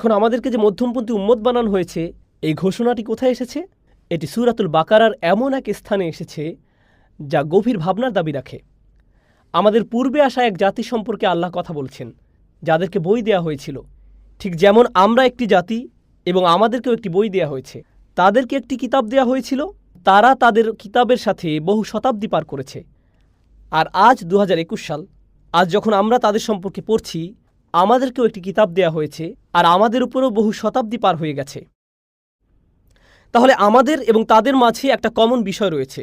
এখন আমাদেরকে যে মধ্যমপন্থী উম্মত বানানো হয়েছে, এই ঘোষণাটি কোথায় এসেছে? এটি সুরাতুল বাকারার এমন এক স্থানে এসেছে যা গভীর ভাবনার দাবি রাখে। আমাদের পূর্বে আসা এক জাতি সম্পর্কে আল্লাহ কথা বলছেন, যাদেরকে বই দেয়া হয়েছিল। ঠিক যেমন আমরা একটি জাতি এবং আমাদেরকেও একটি বই দেয়া হয়েছে। তাদেরকে একটি কিতাব দেয়া হয়েছিল, তারা তাদের কিতাবের সাথে বহু শতাব্দী পার করেছে। আর আজ দু হাজার একুশ সাল, আজ যখন আমরা তাদের সম্পর্কে পড়ছি আমাদেরকেও একটি কিতাব দেয়া হয়েছে আর আমাদের উপরও বহু শতাব্দী পার হয়ে গেছে। তাহলে আমাদের এবং তাদের মাঝে একটা কমন বিষয় রয়েছে।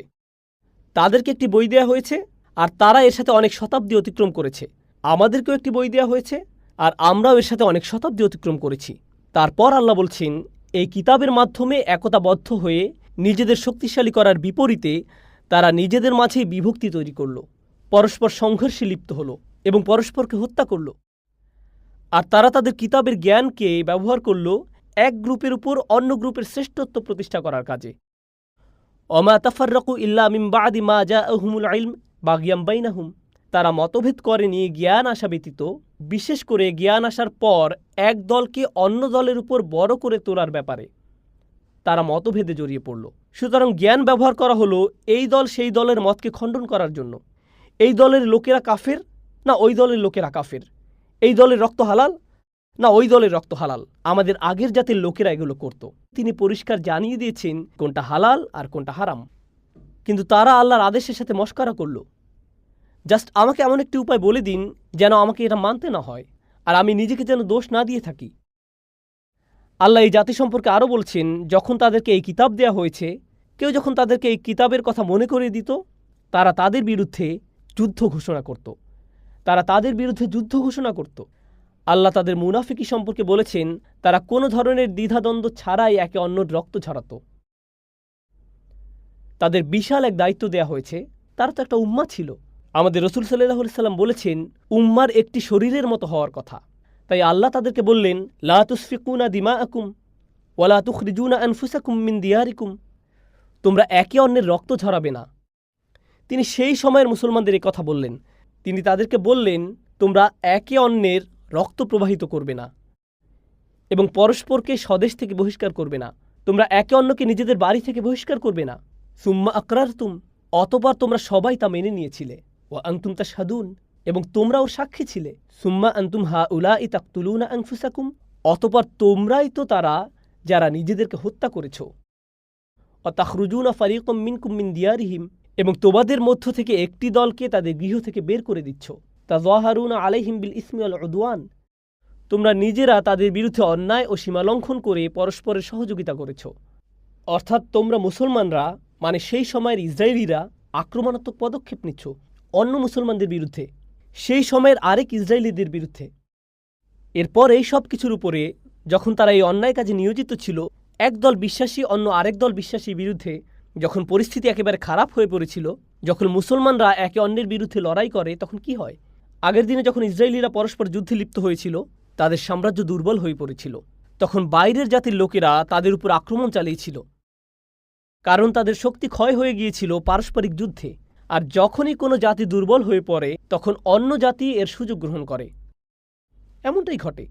তাদেরকে একটি বই দেয়া হয়েছে আর তারা এর সাথে অনেক শতাব্দী অতিক্রম করেছে। আমাদেরকেও একটি বই দেয়া হয়েছে আর আমরাও এর সাথে অনেক শতাব্দী অতিক্রম করেছি। তারপর আল্লাহ বলছেন, এই কিতাবের মাধ্যমে একতাবদ্ধ হয়ে নিজেদের শক্তিশালী করার বিপরীতে তারা নিজেদের মাঝেই বিভক্তি তৈরি করল। পরস্পর সংঘর্ষে লিপ্ত হলো এবং পরস্পরকে হত্যা করল। আর তারা তাদের কিতাবের জ্ঞানকে ব্যবহার করল এক গ্রুপের উপর অন্য গ্রুপের শ্রেষ্ঠত্ব প্রতিষ্ঠা করার কাজে। অমা তাফাররাকু ইল্লা বাদি মা যা আহমুল ইলম বাগিয়াম বাইনাহুম। তারা মতভেদ করেনি জ্ঞান আসা ব্যতীত, বিশেষ করে জ্ঞান আসার পর এক দলকে অন্য দলের উপর বড় করে তোলার ব্যাপারে। তারা মতভেদে জড়িয়ে পড়ল। সুতরাং জ্ঞান ব্যবহার করা হলো এই দল সেই দলের মতকে খণ্ডন করার জন্য। এই দলের লোকেরা কাফের না ওই দলের লোকেরা কাফের? এই দলের রক্ত হালাল? না, ওই দলের রক্ত হালাল। আমাদের আগের জাতের লোকেরা এগুলো করত। তিনি পরিষ্কার জানিয়ে দিয়েছেন কোনটা হালাল আর কোনটা হারাম। কিন্তু তারা আল্লাহর আদেশের সাথে মস্কারা করল। জাস্ট আমাকে এমন একটি উপায় বলে দিন যেন আমাকে এটা মানতে না হয় আর আমি নিজেকে যেন দোষ না দিয়ে থাকি। আল্লাহ এই জাতি সম্পর্কে আরও বলছেন, যখন তাদেরকে এই কিতাব দেয়া হয়েছে, কেউ যখন তাদেরকে এই কিতাবের কথা মনে করিয়ে দিত, তারা তাদের বিরুদ্ধে যুদ্ধ ঘোষণা করত। তারা তাদের বিরুদ্ধে যুদ্ধ ঘোষণা করত। আল্লাহ তাদের মুনাফিকি সম্পর্কে বলেছেন, তারা কোনো ধরনের দ্বিধাদ্বন্দ্ব ছাড়াই একে অন্যর রক্ত ঝরাত। তাদের বিশাল এক দায়িত্ব দেয়া হয়েছে, তারা তো একটা উম্মা ছিল। আমাদের রসুল সাল্লাহ সাল্লাম বলেছেন, উম্মার একটি শরীরের মতো হওয়ার কথা। তাই আল্লাহ তাদেরকে বললেন, লা তুসফিকুনা দিমা আকুম ওয়ালা তুখরিজুনা আনফুসাকুম মিন দিয়ারিকুম। তোমরা একে অন্যের রক্ত ঝরাবে না। তিনি সেই সময়ের মুসলমানদের কথা বললেন। তিনি তাদেরকে বললেন, তোমরা একে অন্যের রক্ত প্রবাহিত করবে না এবং পরস্পরকে স্বদেশ থেকে বহিষ্কার করবে না। তোমরা একে অন্যকে নিজেদের বাড়ি থেকে বহিষ্কার করবে না। সুম্মা আকরার তুম অতপর তোমরা সবাই তা মেনে নিয়েছিলে। ও আংতুম তা সাদুন এবং তোমরাও সাক্ষী ছিলে। সুম্মা আন্তুম হা উলা ই তাকতুলুনা আংফুসাকুম অতপর তোমরাই তো তারা যারা নিজেদেরকে হত্যা করেছ। অ অতাখরুজুনা ফারিকম মিনকুম মিন দিয়ারিহিম এবং তোমাদের মধ্য থেকে একটি দলকে তাদের গৃহ থেকে বের করে দিচ্ছ। তা জহারুনা আলাইহিম বিল ইসমি আল উদওয়ান। তোমরা নিজেরা তাদের বিরুদ্ধে অন্যায় ও সীমালঙ্ঘন করে পরস্পরের সহযোগিতা করেছ। অর্থাৎ তোমরা মুসলমানরা মানে সেই সময়ের ইসরায়েলিরা আক্রমণাত্মক পদক্ষেপ নিচ্ছ অন্য মুসলমানদের বিরুদ্ধে, সেই সময়ের আরেক ইসরায়েলিদের বিরুদ্ধে। এরপর এই সব কিছুর উপরে যখন তারা এই অন্যায় কাজে নিয়োজিত ছিল, একদল বিশ্বাসী অন্য আরেক দল বিশ্বাসীর বিরুদ্ধে যখন পরিস্থিতি একেবারে খারাপ হয়ে পড়েছিল, যখন মুসলমানরা একে অন্যের বিরুদ্ধে লড়াই করে, তখন কি হয়? আগের দিনে যখন ইসরায়েলিরা পরস্পর যুদ্ধে লিপ্ত হয়েছিল, তাদের সাম্রাজ্য দুর্বল হয়ে পড়েছিল। তখন বাইরের জাতির লোকেরা তাদের উপর আক্রমণ চালিয়েছিল। কারণ তাদের শক্তি ক্ষয় হয়ে গিয়েছিল পারস্পরিক যুদ্ধে। আর যখনই কোনো জাতি দুর্বল হয়ে পড়ে, তখন অন্য জাতি এর সুযোগ গ্রহণ করে। এমনটাই ঘটে।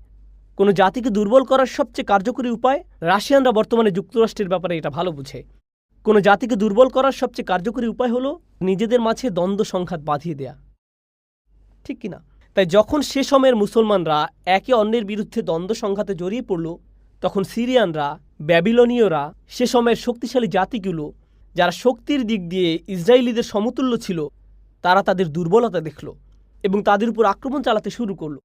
কোনো জাতিকে দুর্বল করার সবচেয়ে কার্যকরী উপায়, রাশিয়ানরা বর্তমানে যুক্তরাষ্ট্রের ব্যাপারে এটা ভালো বুঝে। কোনো জাতিকে দুর্বল করার সবচেয়ে কার্যকরী উপায় হলো নিজেদের মাঝে দ্বন্দ্ব সংঘাত বাঁধিয়ে দেয়া। ঠিক কিনা? তাই যখন সে সময়ের মুসলমানরা একে অন্যের বিরুদ্ধে দ্বন্দ্ব সংঘাতে জড়িয়ে পড়ল, তখন সিরিয়ানরা, ব্যাবিলনীয়রা, সে সময়ের শক্তিশালী জাতিগুলো, যারা শক্তির দিক দিয়ে ইসরায়েলিদের সমতুল্য ছিল, তারা তাদের দুর্বলতা দেখল এবং তাদের উপর আক্রমণ চালাতে শুরু করল।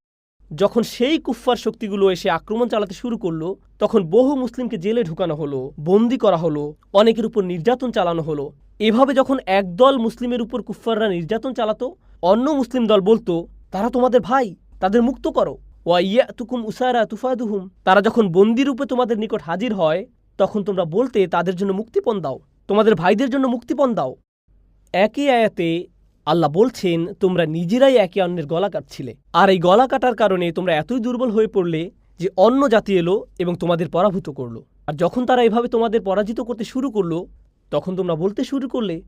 যখন সেই কুফফার শক্তিগুলো এসে আক্রমণ চালাতে শুরু করল, তখন বহু মুসলিমকে জেলে ঢুকানো হলো, বন্দি করা হলো, অনেকের উপর নির্যাতন চালানো হলো। এভাবে যখন একদল মুসলিমের উপর কুফফাররা নির্যাতন চালাতো, অন্য মুসলিম দল বলতো, তারা তোমাদের ভাই, তাদের মুক্ত করো। ওয়া ইয়া তুকুম উসারা তুফাদুহুম, তারা যখন বন্দি রূপে তোমাদের নিকট হাজির হয়, তখন তোমরা বলতে, তাদের জন্য মুক্তিপণ দাও, তোমাদের ভাইদের জন্য মুক্তিপণ দাও। একই আয়াতে আল্লাহ বলছেন, তোমরা নিজেরাই একে অন্যের গলা কাটছিলে। আর এই গলা কাটার কারণে তোমরা এতই দুর্বল হয়ে পড়লে যে অন্য জাতি এলো এবং তোমাদের পরাভূত করল। আর যখন তারা এভাবে তোমাদের পরাজিত করতে শুরু করল, তখন তোমরা বলতে শুরু করলে,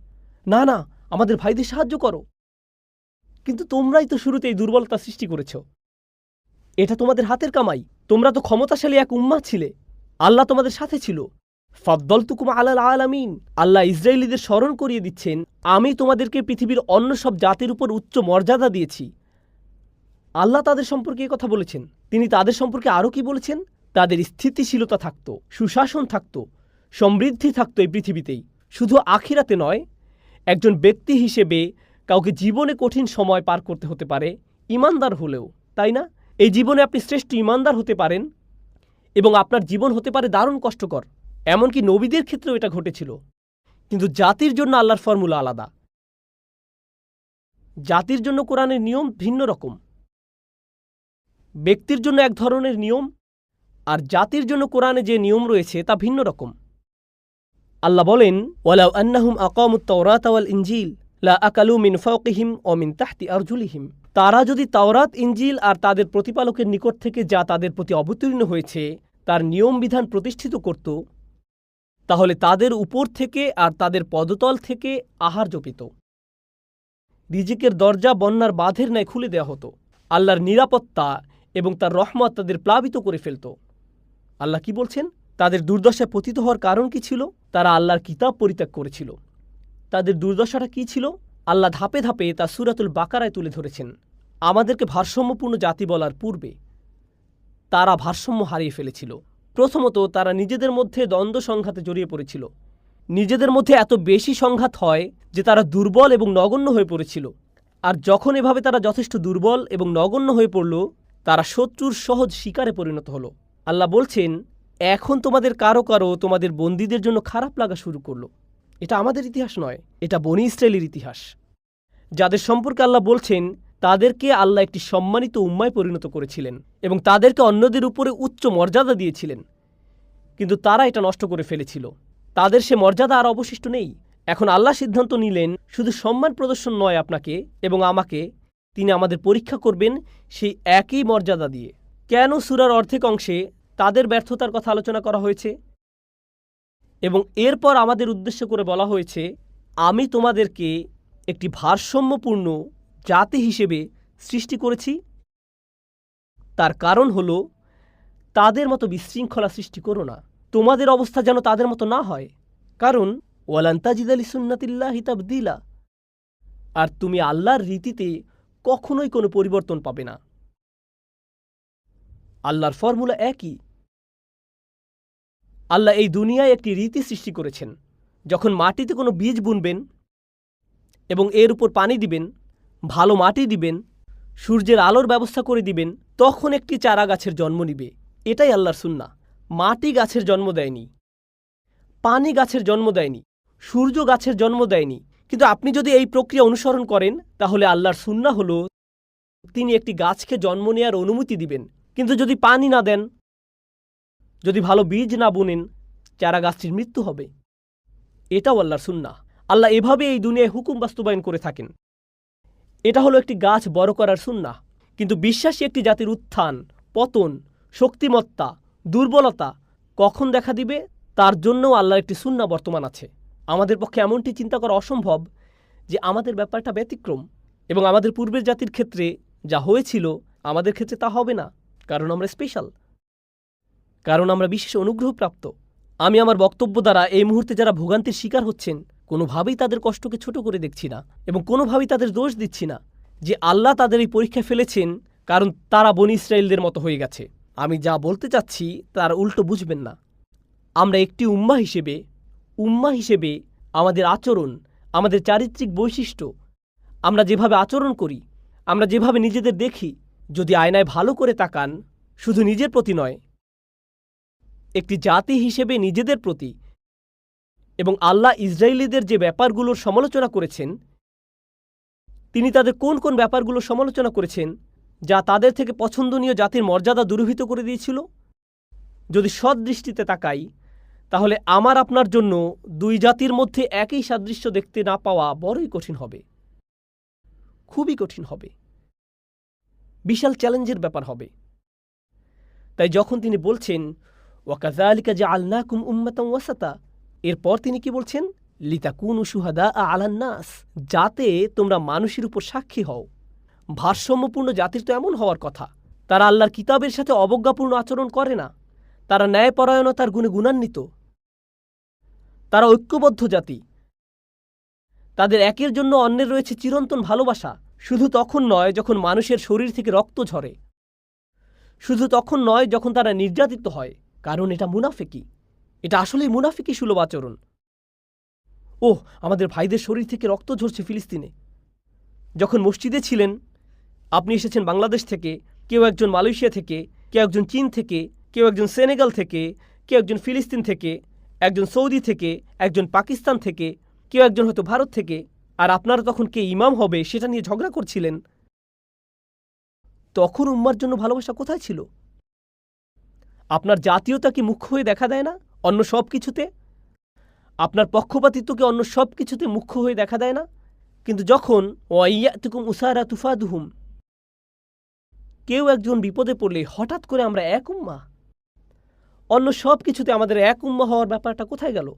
না না, আমাদের ভাইদের সাহায্য করো। কিন্তু তোমরাই তো শুরুতে এই দুর্বলতা সৃষ্টি করেছ। এটা তোমাদের হাতের কামাই। তোমরা তো ক্ষমতাশালী এক উম্মা ছিলে। আল্লাহ তোমাদের সাথে ছিল। ফদ্দল তুকুম আলাল আলামিন। আল্লাহ ইসরায়েলিদের স্মরণ করিয়ে দিচ্ছেন, আমি তোমাদেরকে পৃথিবীর অন্য সব জাতির উপর উচ্চ মর্যাদা দিয়েছি। আল্লাহ তাদের সম্পর্কে কথা বলেছেন। তিনি তাদের সম্পর্কে আরও কি বলেছেন? তাদের স্থিতিশীলতা থাকত, সুশাসন থাকত, সমৃদ্ধি থাকত এই পৃথিবীতেই। শুধু আখিরাতে নয়, একজন ব্যক্তি হিসেবে কাউকে জীবনে কঠিন সময় পার করতে হতে পারে, ইমানদার হলেও, তাই না? এই জীবনে আপনি শ্রেষ্ঠ ইমানদার হতে পারেন এবং আপনার জীবন হতে পারে দারুণ কষ্টকর। এমনকি নবীদের ক্ষেত্রেও এটা ঘটেছিল। কিন্তু জাতির জন্য আল্লাহর ফর্মুলা আলাদা। জাতির জন্য কোরআনের নিয়ম ভিন্ন রকম। ব্যক্তির জন্য এক ধরনের নিয়ম আর জাতির জন্য কোরআনে যে নিয়ম রয়েছে তা ভিন্ন রকম। আল্লাহ বলেন, ওয়ালাউ আন্নাহুম আকামুত তাওরাত ওয়াল ইনজিল, লা আকালু মিন ফাওকিহিম ও মিন তাহতি আরজুলিহিম। তারা যদি তাওরাত, ইনজিল আর তাদের প্রতিপালকের নিকট থেকে যা তাদের প্রতি অবতীর্ণ হয়েছে, তার নিয়ম বিধান প্রতিষ্ঠিত করত তাহলে তাদের উপর থেকে আর তাদের পদতল থেকে আহার জপিত। রিজিকের দরজা বন্যার বাঁধের ন্যায় খুলে দেওয়া হতো। আল্লাহর নিরাপত্তা এবং তার রহমত তাদের প্লাবিত করে ফেলত। আল্লাহ কি বলছেন? তাদের দুর্দশায় পতিত হওয়ার কারণ কি ছিল? তারা আল্লাহর কিতাব পরিত্যাগ করেছিল। তাদের দুর্দশাটা কি ছিল? আল্লাহ ধাপে ধাপে তা সুরাতুল বাকারায় তুলে ধরেছেন। আমাদেরকে ভারসাম্যপূর্ণ জাতি বলার পূর্বে তারা ভারসাম্য হারিয়ে ফেলেছিল। প্রথমত তারা নিজেদের মধ্যে দ্বন্দ্ব সংঘাতে জড়িয়ে পড়েছিল। নিজেদের মধ্যে এত বেশি সংঘাত হয় যে তারা দুর্বল এবং নগণ্য হয়ে পড়েছিল। আর যখন এভাবে তারা যথেষ্ট দুর্বল এবং নগণ্য হয়ে পড়ল, তারা শত্রুর সহজ শিকারে পরিণত হলো। আল্লাহ বলছেন, এখন তোমাদের কারও কারও তোমাদের বন্দীদের জন্য খারাপ লাগা শুরু করল। এটা আমাদের ইতিহাস নয়, এটা বনি ইসরায়েলের ইতিহাস। যাদের সম্পর্কে আল্লাহ বলছেন তাদেরকে আল্লাহ একটি সম্মানিত উম্মায় পরিণত করেছিলেন এবং তাদেরকে অন্যদের উপরে উচ্চ মর্যাদা দিয়েছিলেন। কিন্তু তারা এটা নষ্ট করে ফেলেছিল। তাদের সে মর্যাদা আর অবশিষ্ট নেই। এখন আল্লাহ সিদ্ধান্ত নিলেন, শুধু সম্মান প্রদর্শন নয় আপনাকে এবং আমাকে। তিনি আমাদের পরীক্ষা করবেন সেই একই মর্যাদা দিয়ে। কেন সুরার অর্ধেক অংশে তাদের ব্যর্থতার কথা আলোচনা করা হয়েছে? এবং এরপর আমাদের উদ্দেশ্য করে বলা হয়েছে, আমি তোমাদেরকে একটি ভারসাম্যপূর্ণ জাতি হিসেবে সৃষ্টি করেছি। তার কারণ হল, তাদের মতো বিশৃঙ্খলা সৃষ্টি করো না। তোমাদের অবস্থা যেন তাদের মতো না হয়। কারণ ওয়ালান্তাজিদ আলী সুন্নাতিল্লাহ হিতাবদিলা আর তুমি আল্লাহর রীতিতে কখনোই কোনো পরিবর্তন পাবে না। আল্লাহর ফর্মুলা একই। আল্লাহ এই দুনিয়ায় একটি রীতি সৃষ্টি করেছেন। যখন মাটিতে কোনো বীজ বুনবেন এবং এর উপর পানি দিবেন ভালো মাটি দিবেন, সূর্যের আলোর ব্যবস্থা করে দিবেন, তখন একটি চারা গাছের জন্ম নিবে। এটাই আল্লাহর সুন্না মাটি গাছের জন্ম দেয়নি। পানি গাছের জন্ম দেয়নি। সূর্য গাছের জন্ম দেয়নি। কিন্তু আপনি যদি এই প্রক্রিয়া অনুসরণ করেন, তাহলে আল্লাহর সুন্না হল, তিনি একটি গাছকে জন্ম নেওয়ার অনুমতি দিবেন। কিন্তু যদি পানি না দেন, যদি ভালো বীজ না বুনেন, চারা গাছটির মৃত্যু হবে। এটাও আল্লাহর সুন্না আল্লাহ এভাবে এই দুনিয়ায় হুকুম বাস্তবায়ন করে থাকেন। এটা হলো একটি গাছ বড় করার সুন্না। কিন্তু বিশ্বাসী একটি জাতির উত্থান, পতন, শক্তিমত্তা, দুর্বলতা কখন দেখা দিবে? তার জন্যও আল্লাহর একটি সুন্না বর্তমান আছে। আমাদের পক্ষে এমনটি চিন্তা করা অসম্ভব যে আমাদের ব্যাপারটা ব্যতিক্রম এবং আমাদের পূর্বের জাতির ক্ষেত্রে যা হয়েছিল, আমাদের ক্ষেত্রে তা হবে না, কারণ আমরা স্পেশাল কারণ আমরা বিশেষ অনুগ্রহপ্রাপ্ত। আমি আমার বক্তব্য দ্বারা এই মুহূর্তে যারা ভোগান্তির শিকার হচ্ছেন কোনোভাবেই তাদের কষ্টকে ছোট করে দেখছি না এবং কোনোভাবেই তাদের দোষ দিচ্ছি না যে আল্লাহ তাদের এই পরীক্ষায় ফেলেছেন, কারণ তারা বনি ইসরায়েলদের মতো হয়ে গেছে। আমি যা বলতে চাচ্ছি, তার উল্টো বুঝবেন না। আমরা একটি উম্মা হিসেবে উম্মা হিসেবে আমাদের আচরণ, আমাদের চারিত্রিক বৈশিষ্ট্য, আমরা যেভাবে আচরণ করি, আমরা যেভাবে নিজেদের দেখি, যদি আয়নায় ভালো করে তাকান, শুধু নিজের প্রতি নয়, একটি জাতি হিসেবে নিজেদের প্রতি এবং আল্লাহ ইসরায়েলিদের যে ব্যাপারগুলোর সমালোচনা করেছেন, তিনি তাদের কোন কোন ব্যাপারগুলো সমালোচনা করেছেন, যা তাদের থেকে পছন্দনীয় জাতির মর্যাদা দুরূহিত করে দিয়েছিল? যদি সৎ দৃষ্টিতে তাকাই, তাহলে আমার আপনার জন্য দুই জাতির মধ্যে একই সাদৃশ্য দেখতে না পাওয়া বড়ই কঠিন হবে। খুবই কঠিন হবে। বিশাল চ্যালেঞ্জের ব্যাপার হবে। তাই যখন তিনি বলছেন ওয়াকাজালিকা যে আল্লাকুম উম্মাতাম ওয়াসাতা এরপর তিনি কি বলছেন? লিতাকুন সুহাদা আলান্নাস, যাতে তোমরা মানুষের উপর সাক্ষী হও। ভারসাম্যপূর্ণ জাতির তো এমন হওয়ার কথা। তারা আল্লাহর কিতাবের সাথে অবজ্ঞাপূর্ণ আচরণ করে না। তারা ন্যায়পরায়ণতার গুণে গুণান্বিত। তারা ঐক্যবদ্ধ জাতি। তাদের একের জন্য অন্যের রয়েছে চিরন্তন ভালোবাসা। শুধু তখন নয় যখন মানুষের শরীর থেকে রক্ত ঝরে। শুধু তখন নয় যখন তারা নির্যাতিত হয়, কারণ এটা মুনাফিকি। এটা আসলেই মুনাফিকি সুলভ আচরণ। ওহ, আমাদের ভাইদের শরীর থেকে রক্ত ঝরছে ফিলিস্তিনে। যখন মসজিদে ছিলেন, আপনি এসেছেন বাংলাদেশ থেকে, কেউ একজন মালয়েশিয়া থেকে, কেউ একজন চীন থেকে, কেউ একজন সেনেগাল থেকে, কেউ একজন ফিলিস্তিন থেকে, একজন সৌদি থেকে, একজন পাকিস্তান থেকে, কেউ একজন হয়তো ভারত থেকে, আর আপনারা তখন কে ইমাম হবে সেটা নিয়ে ঝগড়া করছিলেন। তখন উম্মার জন্য ভালোবাসা কোথায় ছিল? আপনার জাতীয়তা কি মুখ্য হয়ে দেখা দেয় না? অন্য সব কিছুতে? আপনার পক্ষপাতিত্বকে অন্য সব কিছুতে মুখ্য হয়ে দেখা দেয় না? কিন্তু যখন, ওয়াইয়াতুকুম উসারা তুফাদুহুম, কেউ একজন বিপদে পড়লে হঠাৎ করে আমরা এক উম্মা অন্য সব কিছুতে আমাদের এক উম্মা হওয়ার ব্যাপারটা কোথায় গেল?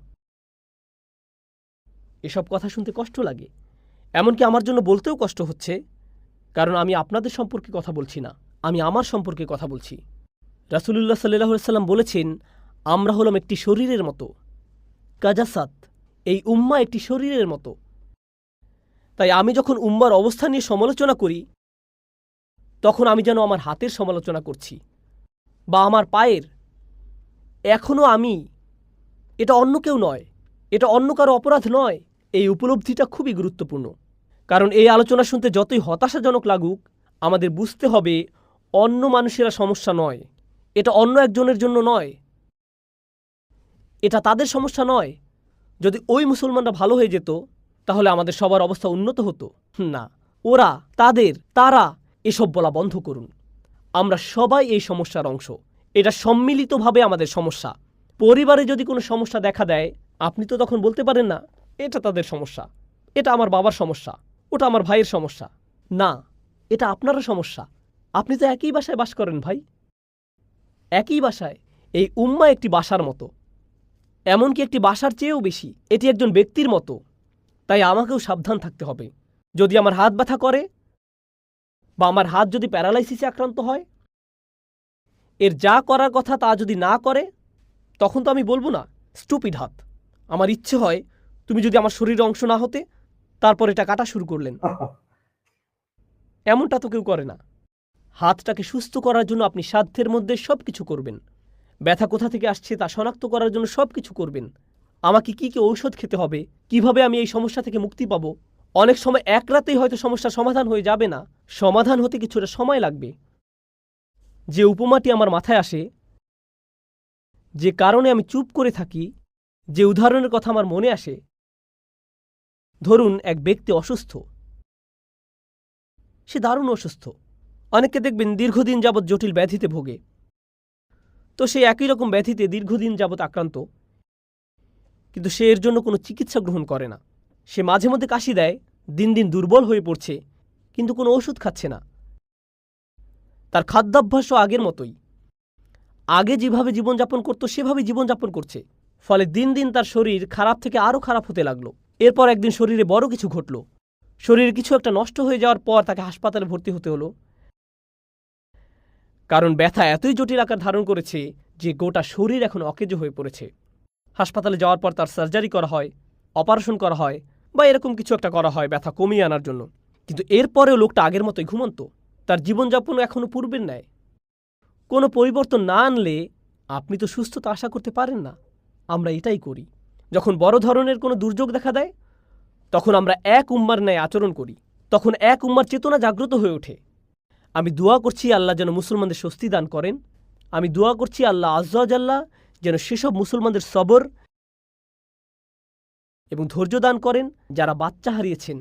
এসব কথা শুনতে কষ্ট লাগে। এমনকি আমার জন্য বলতেও কষ্ট হচ্ছে। কারণ আমি আপনাদের সম্পর্কে কথা বলছি না। আমি আমার সম্পর্কে কথা বলছি। রাসুলুল্লাহ সাল্লাহ সাল্লাম বলেছেন আমরা হলাম একটি শরীরের মতো। কাজাসাত, এই উম্মা একটি শরীরের মতো। তাই আমি যখন উম্মার অবস্থা নিয়ে সমালোচনা করি, তখন আমি যেন আমার হাতের সমালোচনা করছি বা আমার পায়ের। এখনও আমি, এটা অন্য কেউ নয়, এটা অন্য কারও অপরাধ নয়, এই উপলব্ধিটা খুবই গুরুত্বপূর্ণ। কারণ এই আলোচনা শুনতে যতই হতাশাজনক লাগুক, আমাদের বুঝতে হবে অন্য মানুষেরা সমস্যা নয়, এটা অন্য একজনের জন্য নয়। এটা তাদের সমস্যা নয়। যদি ওই মুসলমানরা ভালো হয়ে যেত, তাহলে আমাদের সবার অবস্থা উন্নত হতো। না, ওরা, তাদের, তারা এসব বলা বন্ধ করুন। আমরা সবাই এই সমস্যার অংশ। এটা সম্মিলিতভাবে আমাদের সমস্যা। পরিবারে যদি কোনো সমস্যা দেখা দেয়, আপনি তো তখন বলতে পারেন না, এটা তাদের সমস্যা। এটা আমার বাবার সমস্যা। ওটা আমার ভাইয়ের সমস্যা। না, এটা আপনারও সমস্যা। আপনি তো একই বাসায় বাস করেন ভাই। একই বাসায়, এই উম্মা একটি বাসার মতো। এমনকি একটি বাসার চেয়েও বেশি। এটি একজন ব্যক্তির মতো। তাই আমাকেও সাবধান থাকতে হবে। যদি আমার হাত ব্যথা করে বা আমার হাত যদি প্যারালাইসিসে আক্রান্ত হয়, এর যা করার কথা তা যদি না করে, তখন তো আমি বলব না, স্টুপিড হাত। আমার ইচ্ছে হয় তুমি যদি আমার শরীরের অংশ না হতে, তারপর এটা কাটা শুরু করলেন। এমনটা তো কেউ করে না। হাতটাকে সুস্থ করার জন্য আপনি সাধ্যের মধ্যে সব কিছু করবেন। ব্যথা কোথা থেকে আসছে তা শনাক্ত করার জন্য সব কিছু করবেন। আমাকে কি কি ঔষধ খেতে হবে? কীভাবে আমি এই সমস্যা থেকে মুক্তি পাবো? অনেক সময় এক রাতেই হয়তো সমস্যার সমাধান হয়ে যাবে না। সমাধান হতে কিছুটা সময় লাগবে। যে উপমাটি আমার মাথায় আসে, যে কারণে আমি চুপ করে থাকি, যে উদাহরণের কথা আমার মনে আসে, ধরুন এক ব্যক্তি অসুস্থ। সে দারুণ অসুস্থ। অনেককে দেখবেন দীর্ঘদিন যাবৎ জটিল ব্যাধিতে ভোগে। তো সে একই রকম ব্যাধিতে দীর্ঘদিন যাবৎ আক্রান্ত। কিন্তু সে এর জন্য কোনো চিকিৎসা গ্রহণ করে না। সে মাঝে মধ্যে কাশি দেয়, দিন দিন দুর্বল হয়ে পড়ছে, কিন্তু কোনো ওষুধ খাচ্ছে না। তার খাদ্যাভ্যাসও আগের মতোই। আগে যেভাবে জীবনযাপন করত সেভাবে জীবনযাপন করছে। ফলে দিন দিন তার শরীর খারাপ থেকে আরও খারাপ হতে লাগল। এরপর একদিন শরীরে বড় কিছু ঘটল। শরীরে কিছু একটা নষ্ট হয়ে যাওয়ার পর তাকে হাসপাতালে ভর্তি হতে হলো। কারণ ব্যথা এতই জটিল আকার ধারণ করেছে যে গোটা শরীর এখন অকেজ হয়ে পড়েছে। হাসপাতালে যাওয়ার পর তার সার্জারি করা হয়, অপারেশন করা হয় বা এরকম কিছু একটা করা হয় ব্যথা কমিয়ে আনার জন্য। কিন্তু এরপরেও লোকটা আগের মতোই ঘুমন্ত। তার জীবনযাপন এখনও পূর্বের ন্যায়। কোনো পরিবর্তন না আনলে আপনি তো সুস্থতা আশা করতে পারেন না। আমরা এটাই করি। যখন বড় ধরনের কোনো দুর্যোগ দেখা দেয়, তখন আমরা এক উম্মার ন্যায় আচরণ করি। তখন এক উম্মার চেতনা জাগ্রত হয়ে ওঠে। আমি দোয়া করছি আল্লাহ যেন মুসলমানদের স্বস্তি দান করেন। আমি দোয়া করছি আল্লাহ আজ্লাহ যেন সেসব মুসলমানদের সবর এবং ধৈর্য দান করেন যারা বাচ্চা হারিয়েছেন।